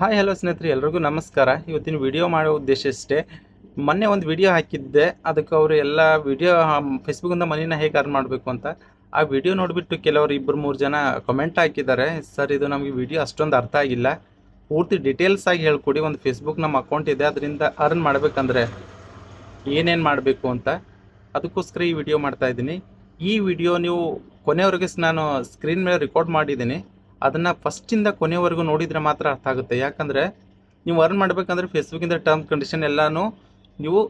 Hi hello ಸ್ನೇಹಿತರೆ, ಎಲ್ರಿಗೂ ನಮಸ್ಕಾರ. ಇವತ್ತಿನ ವಿಡಿಯೋ ಮಾಡೋ ಉದ್ದೇಶ ಇಷ್ಟೇ. ಮೊನ್ನೆ ಒಂದು ವಿಡಿಯೋ ಹಾಕಿದ್ದೆ. ಅದಕ್ಕೆ ಅವರು ಎಲ್ಲ ವಿಡಿಯೋ ಫೇಸ್ಬುಕ್ಕಿಂದ ಮನಿನ ಹೇಗೆ ಅರ್ನ್ ಮಾಡಬೇಕು ಅಂತ. ಆ ವಿಡಿಯೋ ನೋಡಿಬಿಟ್ಟು ಕೆಲವರು ಇಬ್ಬರು ಮೂರು ಜನ ಕಮೆಂಟ್ ಹಾಕಿದ್ದಾರೆ. ಸರ್, ಇದು ನಮಗೆ ವಿಡಿಯೋ ಅಷ್ಟೊಂದು ಅರ್ಥ ಆಗಿಲ್ಲ. ಪೂರ್ತಿ ಡೀಟೇಲ್ಸ್ ಆಗಿ ಹೇಳ್ಕೊಡಿ. ಒಂದು ಫೇಸ್ಬುಕ್ ನಮ್ಮ ಅಕೌಂಟ್ ಇದೆ. ಅದರಿಂದ ಅರ್ನ್ ಮಾಡಬೇಕಂದ್ರೆ ಏನೇನು ಮಾಡಬೇಕು ಅಂತ. ಅದಕ್ಕೋಸ್ಕರ ಈ ವಿಡಿಯೋ ಮಾಡ್ತಾ ಇದ್ದೀನಿ. ಈ ವಿಡಿಯೋ ನೀವು ಕೊನೆಯವರೆಗೆ ನಾನು ಸ್ಕ್ರೀನ್ ಮೇಲೆ ರೆಕಾರ್ಡ್ ಮಾಡಿದ್ದೀನಿ. ಅದನ್ನು ಫಸ್ಟಿಂದ ಕೊನೆವರೆಗೂ ನೋಡಿದರೆ ಮಾತ್ರ ಅರ್ಥ ಆಗುತ್ತೆ. ಯಾಕಂದರೆ ನೀವು ಅರ್ನ್ ಮಾಡಬೇಕಂದ್ರೆ ಫೇಸ್ಬುಕ್ಕಿಂದ ಟರ್ಮ್ ಕಂಡೀಷನ್ ಎಲ್ಲನೂ ನೀವು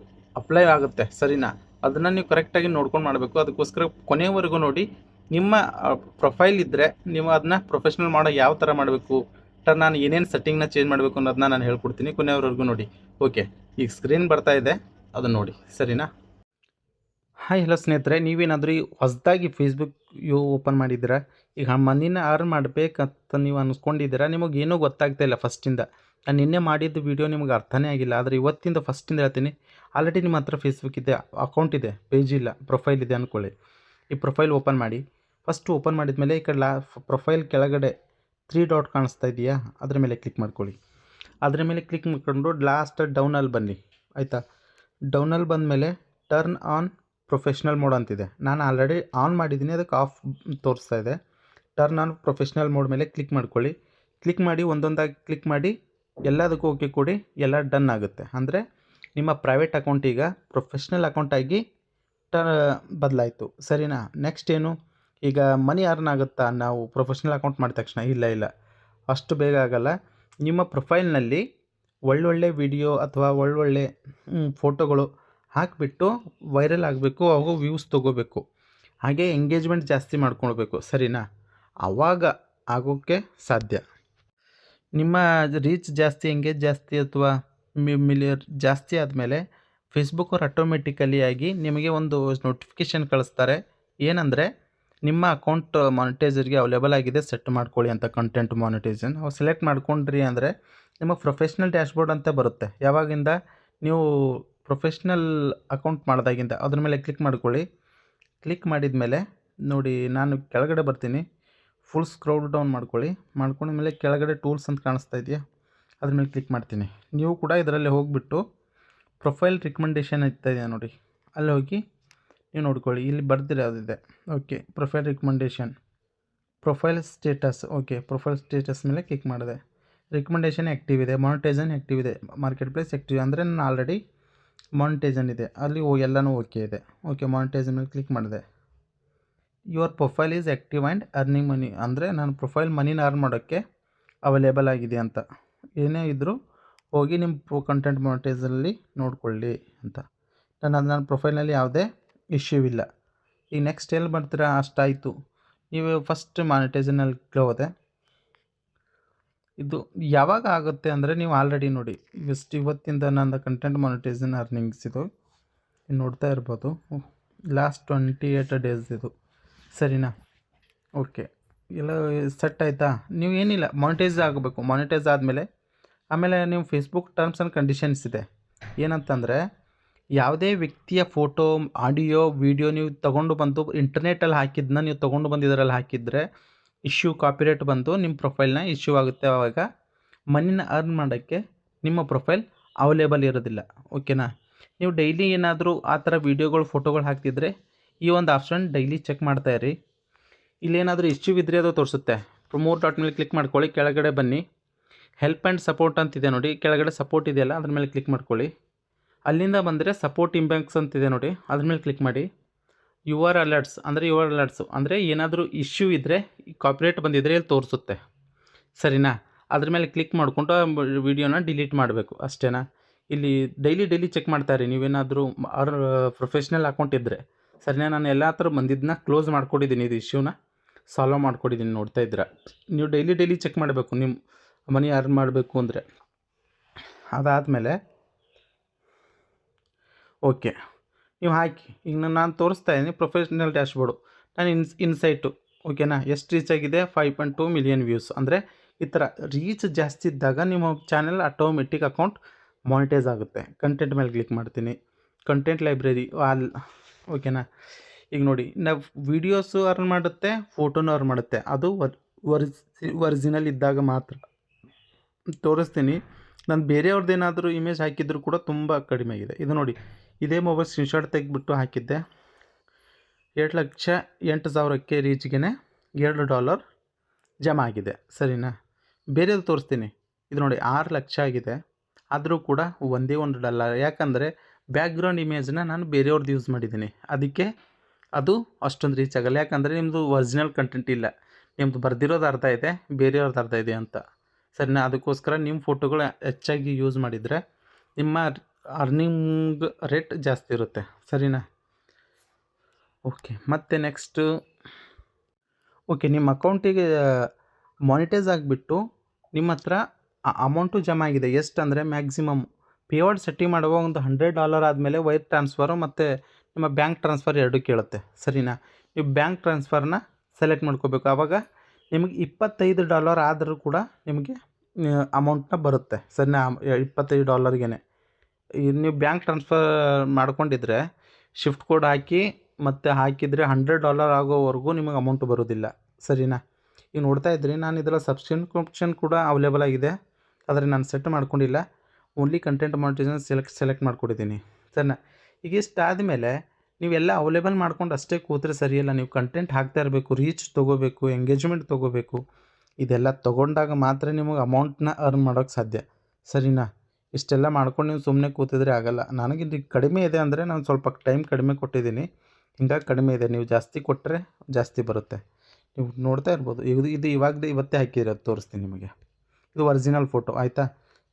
ಅಪ್ಲೈ ಆಗುತ್ತೆ ಸರಿನಾ? ಅದನ್ನು ನೀವು ಕರೆಕ್ಟಾಗಿ ನೋಡ್ಕೊಂಡು ಮಾಡಬೇಕು. ಅದಕ್ಕೋಸ್ಕರ ಕೊನೆವರೆಗೂ ನೋಡಿ, ನಿಮ್ಮ ಪ್ರೊಫೈಲ್ ಇದ್ದರೆ ನೀವು ಅದನ್ನ ಪ್ರೊಫೆಷ್ನಲ್ ಮಾಡೋ ಯಾವ ಥರ ಮಾಡಬೇಕು? ಟರ್ ನಾನು ಏನೇನು ಸೆಟ್ಟಿಂಗ್ನ ಚೇಂಜ್ ಮಾಡಬೇಕು ಅನ್ನೋದನ್ನ ನಾನು ಹೇಳ್ಕೊಡ್ತೀನಿ ಕೊನೆಯವರೆಗೂ ನೋಡಿ. ಓಕೆ ಈಗ ಸ್ಕ್ರೀನ್ ಬರ್ತಾ ಇದೆ. ಅದನ್ನು ನೋಡಿ. ಸರಿನಾ? ಹಾಯ್ ಹಲೋ ಸ್ನೇಹಿತರೆ, ನೀವೇನಾದರೂ ಹೊಸದಾಗಿ ಫೇಸ್ಬುಕ್ ಯು ಓಪನ್ ಮಾಡಿದ್ದೀರಾ? ಈಗ ಮನಿನ ಅರ್ನ್ ಮಾಡಬೇಕಂತ ನೀವು ಅನ್ಸ್ಕೊಂಡಿದ್ದೀರಾ? ನಿಮಗೆ ಏನೂ ಗೊತ್ತಾಗ್ತಾ ಇಲ್ಲ ಫಸ್ಟಿಂದ. ನಾನು ನಿನ್ನೆ ಮಾಡಿದ್ದ ವಿಡಿಯೋ ನಿಮ್ಗೆ ಅರ್ಥನೇ ಆಗಿಲ್ಲ, ಆದರೆ ಇವತ್ತಿಂದ ಫಸ್ಟಿಂದ ಹೇಳ್ತೀನಿ. ಆಲ್ರೆಡಿ ನಿಮ್ಮ ಹತ್ರ ಫೇಸ್ಬುಕ್ ಇದೆ ಅಕೌಂಟ್ ಇದೆ ಪೇಜ್ ಇಲ್ಲ ಪ್ರೊಫೈಲ್ ಇದೆ ಅಂದ್ಕೊಳ್ಳಿ ಈ ಪ್ರೊಫೈಲ್ ಓಪನ್ ಮಾಡಿ. ಫಸ್ಟ್ ಓಪನ್ ಮಾಡಿದ ಮೇಲೆ ಈ ಕಡೆ ಲಾ ಪ್ರೊಫೈಲ್ ಕೆಳಗಡೆ ತ್ರೀ ಡಾಟ್ ಕಾಣಿಸ್ತಾ ಇದೆಯಾ? ಅದ್ರ ಮೇಲೆ ಕ್ಲಿಕ್ ಮಾಡ್ಕೊಳ್ಳಿ. ಅದರ ಮೇಲೆ ಕ್ಲಿಕ್ ಮಾಡ್ಕೊಂಡು ಲಾಸ್ಟ್ ಡೌನಲ್ಲಿ ಬನ್ನಿ. ಆಯಿತಾ? ಡೌನಲ್ಲಿ ಬಂದಮೇಲೆ ಟರ್ನ್ ಆನ್ ಪ್ರೊಫೆಷ್ನಲ್ ಮೋಡ್ ಅಂತಿದೆ. ನಾನು ಆಲ್ರೆಡಿ ಆನ್ ಮಾಡಿದ್ದೀನಿ, ಅದಕ್ಕೆ ಆಫ್ ತೋರಿಸ್ತಾ ಇದೆ. ಟರ್ನ್ ಆನ್ ಪ್ರೊಫೆಷ್ನಲ್ ಮೋಡ್ ಮೇಲೆ ಕ್ಲಿಕ್ ಮಾಡ್ಕೊಳ್ಳಿ. ಕ್ಲಿಕ್ ಮಾಡಿ, ಒಂದೊಂದಾಗಿ ಕ್ಲಿಕ್ ಮಾಡಿ, ಎಲ್ಲದಕ್ಕೂ ಓಕೆ ಕೊಡಿ, ಎಲ್ಲ ಡನ್ ಆಗುತ್ತೆ. ಅಂದರೆ ನಿಮ್ಮ ಪ್ರೈವೇಟ್ ಅಕೌಂಟ್ ಈಗ ಪ್ರೊಫೆಷ್ನಲ್ ಅಕೌಂಟಾಗಿ ಟ, ಬದಲಾಯಿತು. ಸರಿನಾ? ನೆಕ್ಸ್ಟ್ ಏನು? ಈಗ ಮನಿ ಅರ್ನ್ ಆಗುತ್ತಾ? ನಾವು ಪ್ರೊಫೆಷ್ನಲ್ ಅಕೌಂಟ್ ಮಾಡಿದ ತಕ್ಷಣ? ಇಲ್ಲ ಇಲ್ಲ. ಅಷ್ಟು ಬೇಗ ಆಗಲ್ಲ. ನಿಮ್ಮ ಪ್ರೊಫೈಲ್ನಲ್ಲಿ ಒಳ್ಳೊಳ್ಳೆ ವಿಡಿಯೋ ಅಥವಾ ಒಳ್ಳೊಳ್ಳೆ ಫೋಟೋಗಳು ಹಾಕಿಬಿಟ್ಟು ವೈರಲ್ ಆಗಬೇಕು ಅವು ವ್ಯೂಸ್ ತೊಗೋಬೇಕು. ಹಾಗೆ ಎಂಗೇಜ್ಮೆಂಟ್ ಜಾಸ್ತಿ ಮಾಡ್ಕೊಳ್ಬೇಕು. ಸರಿನಾ? ಆವಾಗ ಆಗೋಕ್ಕೆ ಸಾಧ್ಯ. ನಿಮ್ಮ ರೀಚ್ ಜಾಸ್ತಿ ಎಂಗೇಜ್ ಜಾಸ್ತಿ ಅಥವಾ ಮಿಲಿಯರ್ ಜಾಸ್ತಿ ಆದಮೇಲೆ ಫೇಸ್ಬುಕ್ ಅವ್ರು ಆಟೋಮೆಟಿಕಲಿ ಆಗಿ ನಿಮಗೆ ಒಂದು ನೋಟಿಫಿಕೇಷನ್ ಕಳಿಸ್ತಾರೆ. ಏನಂದರೆ, ನಿಮ್ಮ ಅಕೌಂಟ್ ಮಾನಿಟೈಸರ್ಗೆ ಅವೈಲೇಬಲ್ ಆಗಿದೆ ಸೆಟ್ ಮಾಡ್ಕೊಳ್ಳಿ ಅಂತ ಕಂಟೆಂಟ್ ಮಾನಿಟೈಸನ್ ಅವು ಸೆಲೆಕ್ಟ್ ಮಾಡ್ಕೊಂಡ್ರಿ ಅಂದರೆ ನಿಮಗೆ ಪ್ರೊಫೆಷ್ನಲ್ ಡ್ಯಾಶ್ಬೋರ್ಡ್ ಅಂತ ಬರುತ್ತೆ. ಯಾವಾಗಿಂದ? ನೀವು ಪ್ರೊಫೆಷ್ನಲ್ ಅಕೌಂಟ್ ಮಾಡಿದಾಗಿಂದ. ಅದ್ರ ಮೇಲೆ ಕ್ಲಿಕ್ ಮಾಡ್ಕೊಳ್ಳಿ. ಕ್ಲಿಕ್ ಮಾಡಿದ ಮೇಲೆ ನೋಡಿ, ನಾನು ಕೆಳಗಡೆ ಬರ್ತೀನಿ. ಫುಲ್ ಸ್ಕ್ರೋಲ್ ಡೌನ್ ಮಾಡ್ಕೊಳ್ಳಿ. ಮಾಡ್ಕೊಂಡ್ಮೇಲೆ ಕೆಳಗಡೆ ಟೂಲ್ಸ್ ಅಂತ ಕಾಣಿಸ್ತಾ ಇದೆಯಾ? ಅದ್ರ ಮೇಲೆ ಕ್ಲಿಕ್ ಮಾಡ್ತೀನಿ. ನೀವು ಕೂಡ ಇದರಲ್ಲಿ ಹೋಗಿಬಿಟ್ಟು ಪ್ರೊಫೈಲ್ ರಿಕಮೆಂಡೇಷನ್ ಇರ್ತಾ ಇದೆ ನೋಡಿ. ಅಲ್ಲಿ ಹೋಗಿ ನೀವು ನೋಡ್ಕೊಳ್ಳಿ. ಇಲ್ಲಿ ಬರ್ದಿರೋದಿದೆ okay profile recommendation profile status okay profile status ಮೇಲೆ ಕ್ಲಿಕ್ ಮಾಡಿದೆ. ರಿಕಮೆಂಡೇಷನ್ ಆ್ಯಕ್ಟಿವ್ ಇದೆ ಮಾನಿಟೈಸನ್ ಆ್ಯಕ್ಟಿವ್ ಇದೆ ಮಾರ್ಕೆಟ್ ಪ್ಲೇಸ್ ಆ್ಯಕ್ಟಿವ್ ಅಂದರೆ ನಾನು ಆಲ್ರೆಡಿ ಮಾನಿಟೈಸನ್ ಇದೆ. ಅಲ್ಲಿ ಎಲ್ಲನೂ ಓಕೆ ಇದೆ. ಓಕೆ ಮಾನಿಟೈಸನ್ ಮೇಲೆ ಕ್ಲಿಕ್ ಮಾಡಿದೆ. Your profile is active and earning money ಅಂದರೆ ನಾನು ಪ್ರೊಫೈಲ್ ಮನಿನ ಅರ್ನ್ ಮಾಡೋಕ್ಕೆ ಅವೈಲೇಬಲ್ ಆಗಿದೆ ಅಂತ. ಏನೇ ಇದ್ದರೂ ಹೋಗಿ ನಿಮ್ಮ ಪ್ರೊ ಕಂಟೆಂಟ್ ಮೊನಿಟೈಸಲ್ಲಿ ನೋಡಿಕೊಳ್ಳಿ ಅಂತ. ನಾನು ಅದು ನನ್ನ ಪ್ರೊಫೈಲ್ನಲ್ಲಿ ಯಾವುದೇ ಇಶ್ಯೂ ಇಲ್ಲ. ಈಗ ನೆಕ್ಸ್ಟ್ ಎಲ್ಲಿ ಬರ್ತೀರಾ ಅಷ್ಟಾಯಿತು. ನೀವು ಫಸ್ಟ್ ಮಾನಿಟೈಸನಲ್ಲಿ ಹೋದೆ. ಇದು ಯಾವಾಗ ಆಗುತ್ತೆ ಅಂದರೆ ನೀವು ಆಲ್ರೆಡಿ ನೋಡಿ. ಇಷ್ಟು ಇವತ್ತಿಂದ ನನ್ನ ಕಂಟೆಂಟ್ ಮಾನಿಟೈಸನ್ ಅರ್ನಿಂಗ್ಸ್ ಇದು. ನೋಡ್ತಾ ಇರ್ಬೋದು. ಲಾಸ್ಟ್ ಟ್ವೆಂಟಿ ಏಯ್ಟ್ ಡೇಸ್ ಇದು. ಸರಿನಾ? ಓಕೆ. ಎಲ್ಲ ಸೆಟ್ ಆಯಿತಾ? ನೀವು ಏನಿಲ್ಲ ಮಾನಿಟೈಸ್ ಆಗಬೇಕು. ಮಾನಿಟೈಸ್ ಆದಮೇಲೆ, ಆಮೇಲೆ ನೀವು ಫೇಸ್ಬುಕ್ ಟರ್ಮ್ಸ್ ಆ್ಯಂಡ್ ಕಂಡೀಷನ್ಸ್ ಇದೆ. ಏನಂತಂದರೆ, ಯಾವುದೇ ವ್ಯಕ್ತಿಯ ಫೋಟೋ ಆಡಿಯೋ ವಿಡಿಯೋ ನೀವು ತೊಗೊಂಡು ಬಂದು ಇಂಟರ್ನೆಟಲ್ಲಿ ಹಾಕಿದ್ದನ್ನ ನೀವು ತೊಗೊಂಡು ಬಂದು ಇದರಲ್ಲಿ ಹಾಕಿದರೆ ಇಶ್ಯೂ ಕಾಪಿರೇಟ್ ಬಂದು ನಿಮ್ಮ ಪ್ರೊಫೈಲ್ನ ಇಶ್ಯೂ ಆಗುತ್ತೆ ಆವಾಗ ಮನಿನ ಅರ್ನ್ ಮಾಡೋಕ್ಕೆ ನಿಮ್ಮ ಪ್ರೊಫೈಲ್ ಅವೈಲೇಬಲ್ ಇರೋದಿಲ್ಲ. ಓಕೆನಾ ನೀವು ಡೈಲಿ ಏನಾದರೂ ಆ ಥರ ವೀಡಿಯೋಗಳು ಫೋಟೋಗಳು ಹಾಕ್ತಿದ್ರೆ ಈ ಒಂದು ಆಪ್ಷನ್ ಡೈಲಿ ಚೆಕ್ ಮಾಡ್ತಾ ಇರಿ. ಇಲ್ಲೇನಾದರೂ ಇಶ್ಯೂ ಇದ್ದರೆ ಅದು ತೋರಿಸುತ್ತೆ. ಪ್ರಮೋಟ್ ಡಾಟ್ ಮೇಲೆ ಕ್ಲಿಕ್ ಮಾಡ್ಕೊಳ್ಳಿ, ಕೆಳಗಡೆ ಬನ್ನಿ. ಹೆಲ್ಪ್ ಆ್ಯಂಡ್ ಸಪೋರ್ಟ್ ಅಂತಿದೆ ನೋಡಿ. ಕೆಳಗಡೆ ಸಪೋರ್ಟ್ ಇದೆಯಲ್ಲ, ಅದ್ರ ಮೇಲೆ ಕ್ಲಿಕ್ ಮಾಡ್ಕೊಳ್ಳಿ. ಅಲ್ಲಿಂದ ಬಂದರೆ ಸಪೋರ್ಟ್ ಇಂಬ್ಯಾಂಕ್ಸ್ ಅಂತಿದೆ ನೋಡಿ. ಅದ್ರ ಮೇಲೆ ಕ್ಲಿಕ್ ಮಾಡಿ. ಯು ಆರ್ ಅಲರ್ಟ್ಸ್ ಅಂದರೆ ಯು ಆರ್ ಅಲರ್ಟ್ಸು ಅಂದರೆ ಏನಾದರೂ ಇಶ್ಯೂ ಇದ್ದರೆ ಕಾಪಿರೇಟ್ ಬಂದಿದ್ದರೆ ಇಲ್ಲಿ ತೋರಿಸುತ್ತೆ. ಸರಿನಾ? ಅದ್ರ ಮೇಲೆ ಕ್ಲಿಕ್ ಮಾಡಿಕೊಂಡು ವಿಡಿಯೋನ ಡಿಲೀಟ್ ಮಾಡಬೇಕು, ಅಷ್ಟೇನಾ? ಇಲ್ಲಿ ಡೈಲಿ ಡೈಲಿ ಚೆಕ್ ಮಾಡ್ತಾ ಇರಿ. ನೀವೇನಾದರೂ ಅವ್ರ ಪ್ರೊಫೆಷ್ನಲ್ ಅಕೌಂಟ್ ಇದ್ದರೆ ಸರಿನಾ, ನಾನು ಎಲ್ಲ ಥರ ಬಂದಿದ್ದನ್ನ ಕ್ಲೋಸ್ ಮಾಡ್ಕೊಂಡಿದ್ದೀನಿ ಇದು ಇಶ್ಯೂನ ಸಾಲ್ವ್ ಮಾಡ್ಕೊಂಡಿದ್ದೀನಿ ನೋಡ್ತಾ ಇದ್ರೆ ನೀವು ಡೈಲಿ ಡೈಲಿ ಚೆಕ್ ಮಾಡಬೇಕು. ನಿಮ್ಮ ಮನಿ ಅರ್ನ್ ಮಾಡಬೇಕು ಅಂದರೆ. ಅದಾದಮೇಲೆ ಓಕೆ ನೀವು ಹಾಕಿ. ಈಗ ನಾನು ತೋರಿಸ್ತಾ ಇದ್ದೀನಿ ಪ್ರೊಫೆಷ್ನಲ್ ಡ್ಯಾಶ್ಬೋರ್ಡು ನಾನು ಇನ್ಸ್ ಇನ್ಸೈಟು ಓಕೆನಾ ಎಷ್ಟು ರೀಚ್ ಆಗಿದೆ? Five point two million views ಅಂದರೆ ಈ ಥರ ರೀಚ್ ಜಾಸ್ತಿ ಇದ್ದಾಗ ನಿಮ್ಮ ಚಾನೆಲ್ ಆಟೋಮೆಟಿಕ್ ಅಕೌಂಟ್ ಮಾನಿಟೈಸ್ ಆಗುತ್ತೆ. ಕಂಟೆಂಟ್ ಮೇಲೆ ಕ್ಲಿಕ್ ಮಾಡ್ತೀನಿ. ಕಂಟೆಂಟ್ ಲೈಬ್ರರಿ ಆಲ್ ಓಕೆನಾ? ಈಗ ನೋಡಿ ನಾವು ವೀಡಿಯೋಸು ಅರ್ನ್ ಮಾಡುತ್ತೆ ಫೋಟೋನು ಅರ್ನ್ ಮಾಡುತ್ತೆ. ಅದು ಒರಿಜಿನಲ್ ಇದ್ದಾಗ ಮಾತ್ರ. ತೋರಿಸ್ತೀನಿ. ನಾನು ಬೇರೆಯವ್ರದ್ದು ಏನಾದರೂ ಇಮೇಜ್ ಹಾಕಿದ್ರು ಕೂಡ ತುಂಬ ಕಡಿಮೆ ಆಗಿದೆ. ಇದು ನೋಡಿ, ಇದೇ ಮೊಬೈಲ್ ಸ್ಕ್ರೀನ್ಶಾಟ್ ತೆಗೆದ್ಬಿಟ್ಟು ಹಾಕಿದ್ದೆ. ಎರಡು ಲಕ್ಷ ಎಂಟು ಸಾವಿರಕ್ಕೆ ರೀಚ್ಗೆ ಎರಡು ಡಾಲರ್ ಜಮಾ ಆಗಿದೆ. ಸರಿನಾ? ಬೇರೆದು ತೋರಿಸ್ತೀನಿ. ಇದು ನೋಡಿ, ಆರು ಲಕ್ಷ ಆಗಿದೆ. ಆದರೂ ಕೂಡ ಒಂದೇ ಒಂದು ಡಾಲರ್. ಯಾಕಂದರೆ ಬ್ಯಾಕ್ಗ್ರೌಂಡ್ ಇಮೇಜ್ನ ನಾನು ಬೇರೆಯವ್ರದ್ದು ಯೂಸ್ ಮಾಡಿದ್ದೀನಿ. ಅದಕ್ಕೆ ಅದು ಅಷ್ಟೊಂದು ರೀಚ್ ಆಗಲ್ಲ. ಯಾಕಂದರೆ ನಿಮ್ಮದು ಒರಿಜಿನಲ್ ಕಂಟೆಂಟ್ ಇಲ್ಲ. ನಿಮ್ಮದು ಬರ್ದಿರೋದು ಅರ್ಧ ಇದೆ ಬೇರೆಯವ್ರದ್ದು ಅರ್ಧ ಇದೆ ಅಂತ. ಸರಿನಾ? ಅದಕ್ಕೋಸ್ಕರ ನಿಮ್ಮ ಫೋಟೋಗಳು ಹೆಚ್ಚಾಗಿ ಯೂಸ್ ಮಾಡಿದರೆ ನಿಮ್ಮ ಅರ್ನಿಂಗ್ ರೇಟ್ ಜಾಸ್ತಿ ಇರುತ್ತೆ. ಸರಿನಾ? ಓಕೆ ಮತ್ತು ನೆಕ್ಸ್ಟು ಓಕೆ ನಿಮ್ಮ ಅಕೌಂಟಿಗೆ ಮಾನಿಟೈಸ್ ಆಗಿಬಿಟ್ಟು ನಿಮ್ಮ ಹತ್ರ ಅಮೌಂಟು ಜಮಾ ಆಗಿದೆ. ಎಷ್ಟು ಅಂದರೆ ಮ್ಯಾಕ್ಸಿಮಮ್ ಪೇವರ್ಡ್ ಸೆಟ್ಟಿಂಗ್ ಮಾಡುವ ಒಂದು ಹಂಡ್ರೆಡ್ ಡಾಲರ್ ಆದಮೇಲೆ ವೈರ್ ಟ್ರಾನ್ಸ್ಫರು ಮತ್ತು ನಿಮ್ಮ ಬ್ಯಾಂಕ್ ಟ್ರಾನ್ಸ್ಫರ್ ಎರಡೂ ಕೇಳುತ್ತೆ. ಸರಿನಾ? ನೀವು ಬ್ಯಾಂಕ್ ಟ್ರಾನ್ಸ್ಫರ್ನ ಸೆಲೆಕ್ಟ್ ಮಾಡ್ಕೋಬೇಕು. ಆವಾಗ ನಿಮಗೆ ಇಪ್ಪತ್ತೈದು ಡಾಲರ್ ಆದರೂ ಕೂಡ ನಿಮಗೆ ಅಮೌಂಟ್ನ ಬರುತ್ತೆ. ಸರಿನಾ? ಇಪ್ಪತ್ತೈದು ಡಾಲರ್ಗೆ ನೀವು ಬ್ಯಾಂಕ್ ಟ್ರಾನ್ಸ್ಫರ್ ಮಾಡ್ಕೊಂಡಿದ್ರೆ ಶಿಫ್ಟ್ ಕೋಡ್ ಹಾಕಿ ಮತ್ತು ಹಾಕಿದರೆ ಹಂಡ್ರೆಡ್ ಡಾಲರ್ ಆಗೋವರೆಗೂ ನಿಮಗೆ ಅಮೌಂಟ್ ಬರೋದಿಲ್ಲ. ಸರಿನಾ? ಈಗ ನೋಡ್ತಾ ಇದ್ರಿ ನಾನು ಇದರ ಸಬ್ಸ್ಕ್ರಿಪ್ಷನ್ ಕೂಡ ಅವೈಲೇಬಲ್ ಆಗಿದೆ. ಆದರೆ ನಾನು ಸೆಟ್ ಮಾಡ್ಕೊಂಡಿಲ್ಲ. Only content monetisation select select ಮಾಡ್ಕೊಟ್ಟಿದ್ದೀನಿ. ಸರಿನಾ? ಈಗ ಇಷ್ಟು ಆದಮೇಲೆ ನೀವೆಲ್ಲ ಅವೈಲೇಬಲ್ ಮಾಡ್ಕೊಂಡು ಅಷ್ಟೇ ಕೂತ್ರೆ ಸರಿಯಲ್ಲ. ನೀವು ಕಂಟೆಂಟ್ ಹಾಕ್ತಾ ಇರಬೇಕು ರೀಚ್ ತೊಗೋಬೇಕು ಎಂಗೇಜ್ಮೆಂಟ್ ತೊಗೋಬೇಕು. ಇದೆಲ್ಲ ತೊಗೊಂಡಾಗ ಮಾತ್ರ ನಿಮಗೆ ಅಮೌಂಟ್ನ ಅರ್ನ್ ಮಾಡೋಕ್ಕೆ ಸಾಧ್ಯ. ಸರಿನಾ? ಇಷ್ಟೆಲ್ಲ ಮಾಡ್ಕೊಂಡು ನೀವು ಸುಮ್ಮನೆ ಕೂತಿದ್ರೆ ಆಗಲ್ಲ. ನನಗೆ ಇದು ಕಡಿಮೆ ಇದೆ ಅಂದರೆ ನಾನು ಸ್ವಲ್ಪ ಟೈಮ್ ಕಡಿಮೆ ಕೊಟ್ಟಿದ್ದೀನಿ. ಹಿಂಗಾಗಿ ಕಡಿಮೆ ಇದೆ. ನೀವು ಜಾಸ್ತಿ ಕೊಟ್ಟರೆ ಜಾಸ್ತಿ ಬರುತ್ತೆ. ನೀವು ನೋಡ್ತಾ ಇರ್ಬೋದು. ಇದು ಇದು ಇವಾಗ ಇವತ್ತೇ ಹಾಕಿರೋದು ತೋರಿಸ್ತೀನಿ ನಿಮಗೆ. ಇದು ಒರಿಜಿನಲ್ ಫೋಟೋ ಆಯಿತಾ?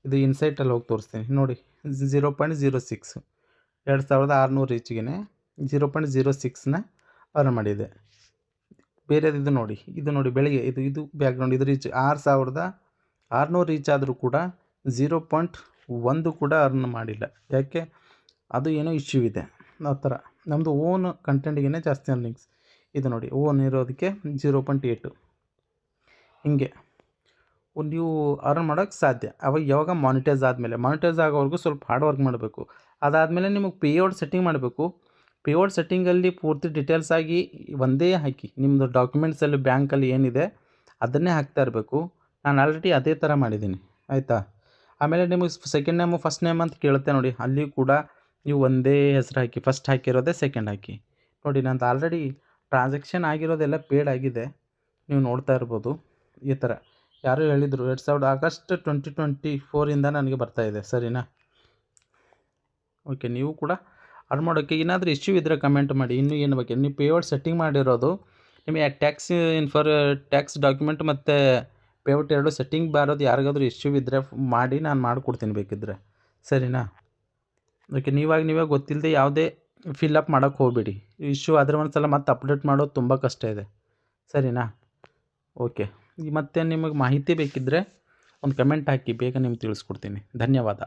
ಇದು ಇನ್ಸೈಟಲ್ಲಿ ಹೋಗಿ ತೋರಿಸ್ತೀನಿ. ನೋಡಿ ಝೀರೋ ಪಾಯಿಂಟ್ ಝೀರೋ ಸಿಕ್ಸ್ ಎರಡು ಸಾವಿರದ ಆರುನೂರು ರೀಚ್ಗೆ ಜೀರೋ ಪಾಯಿಂಟ್ ಜೀರೋ ಸಿಕ್ಸ್ನ ಅರ್ನ್ ಮಾಡಿದೆ. ಬೇರೆದು ಇದು ನೋಡಿ ಇದು ನೋಡಿ ಬೆಳಿಗ್ಗೆ, ಇದು ಇದು ಬ್ಯಾಕ್ಗ್ರೌಂಡ್ ಇದು ರೀಚ್ ಆರು ಸಾವಿರದ ಆರುನೂರು ರೀಚ್ ಆದರೂ ಕೂಡ ಝೀರೋ ಪಾಯಿಂಟ್ ಒಂದು ಕೂಡ ಅರ್ನ್ ಮಾಡಿಲ್ಲ. ಯಾಕೆ? ಅದು ಏನೋ ಇಶ್ಯೂ ಇದೆ. ಆ ಥರ. ನಮ್ಮದು ಓನ್ ಕಂಟೆಂಟ್ಗೇ ಜಾಸ್ತಿ ಅರ್ನಿಂಗ್ಸ್ ಇದು ನೋಡಿ ಓನ್ ಇರೋದಕ್ಕೆ ಜೀರೋ ಪಾಯಿಂಟ್ ಏಯ್ಟು ಹಿಂಗೆ. ನೀವು ಅರ್ನ್ ಮಾಡೋಕ್ಕೆ ಸಾಧ್ಯ. ಅವಾಗ ಯಾವಾಗ ಮಾನಿಟೈಸ್ ಆದಮೇಲೆ ಮಾನಿಟೈಸ್ ಆಗೋವರೆಗೂ ಸ್ವಲ್ಪ ಹಾರ್ಡ್ ವರ್ಕ್ ಮಾಡಬೇಕು. ಅದಾದಮೇಲೆ ನಿಮಗೆ ಪೇಔಟ್ ಸೆಟ್ಟಿಂಗ್ ಮಾಡಬೇಕು. ಪೇಔಟ್ ಸೆಟ್ಟಿಂಗಲ್ಲಿ ಪೂರ್ತಿ ಡೀಟೇಲ್ಸ್ ಆಗಿ ಒಂದೇ ಹಾಕಿ ನಿಮ್ಮದು ಡಾಕ್ಯುಮೆಂಟ್ಸಲ್ಲಿ ಬ್ಯಾಂಕಲ್ಲಿ ಏನಿದೆ, ಅದನ್ನೇ ಹಾಕ್ತಾ ಇರಬೇಕು. ನಾನು ಆಲ್ರೆಡಿ ಅದೇ ಥರ ಮಾಡಿದ್ದೀನಿ. ಆಯಿತಾ? ಆಮೇಲೆ ನಿಮಗೆ ಸೆಕೆಂಡ್ ನೇಮು ಫಸ್ಟ್ ನೇಮ್ ಅಂತ ಕೇಳುತ್ತೆ ನೋಡಿ. ಅಲ್ಲಿ ಕೂಡ ನೀವು ಒಂದೇ ಹೆಸರು ಹಾಕಿ ಫಸ್ಟ್ ಹಾಕಿರೋದೇ ಸೆಕೆಂಡ್ ಹಾಕಿ. ನೋಡಿ, ನಂದು ಆಲ್ರೆಡಿ ಟ್ರಾನ್ಸಾಕ್ಷನ್ ಆಗಿರೋದೆಲ್ಲ ಪೇಡ್ ಆಗಿದೆ. ನೀವು ನೋಡ್ತಾ ಇರ್ಬೋದು. ಈ ಥರ ಯಾರೋ ಹೇಳಿದರು, ಎರಡು ಸಾವಿರದ ಆಗಸ್ಟ್ ಟ್ವೆಂಟಿ ಟ್ವೆಂಟಿ ಫೋರಿಂದ ನನಗೆ ಬರ್ತಾ ಇದೆ, ಸರಿನಾ? ಓಕೆ ನೀವು ಕೂಡ ಆರ್ಡ್ ಮಾಡೋಕ್ಕೆ ಏನಾದರೂ ಇಶ್ಯೂ ಇದ್ದರೆ ಕಮೆಂಟ್ ಮಾಡಿ. ಇನ್ನೂ ಏನು ಬಗ್ಗೆ? ನೀವು ಪೇಔಟ್ ಸೆಟ್ಟಿಂಗ್ ಮಾಡಿರೋದು, ನಿಮಗೆ ಟ್ಯಾಕ್ಸ್ ಇನ್ಫಾರ್ ಟ್ಯಾಕ್ಸ್ ಡಾಕ್ಯುಮೆಂಟ್ ಮತ್ತು ಪೇಔಟ್ ಎರಡು ಸೆಟ್ಟಿಂಗ್ ಬಾರೋದು ಯಾರಿಗಾದರೂ ಇಶ್ಯೂ ಇದ್ದರೆ ಮಾಡಿ ನಾನು ಮಾಡಿಕೊಡ್ತೀನಿ ಬೇಕಿದ್ದರೆ ಸರಿನಾ? ಓಕೆ ನೀವಾಗ ನೀವೇ ಗೊತ್ತಿಲ್ಲದೆ ಯಾವುದೇ ಫಿಲ್ ಅಪ್ ಮಾಡೋಕ್ಕೆ ಹೋಗಬೇಡಿ. ಇಶ್ಯೂ ಆದರೆ ಒಂದು ಸಲ ಮತ್ತೆ ಅಪ್ಡೇಟ್ ಮಾಡೋದು ತುಂಬ ಕಷ್ಟ ಇದೆ. ಸರಿನಾ? ಓಕೆ ಮತ್ತೆ ನಿಮಗೆ ಮಾಹಿತಿ ಬೇಕಿದ್ದರೆ ಒಂದು ಕಮೆಂಟ್ ಹಾಕಿ ಬೇಗ ನಿಮ್ಗೆ ತಿಳಿಸ್ಕೊಡ್ತೀನಿ. ಧನ್ಯವಾದ.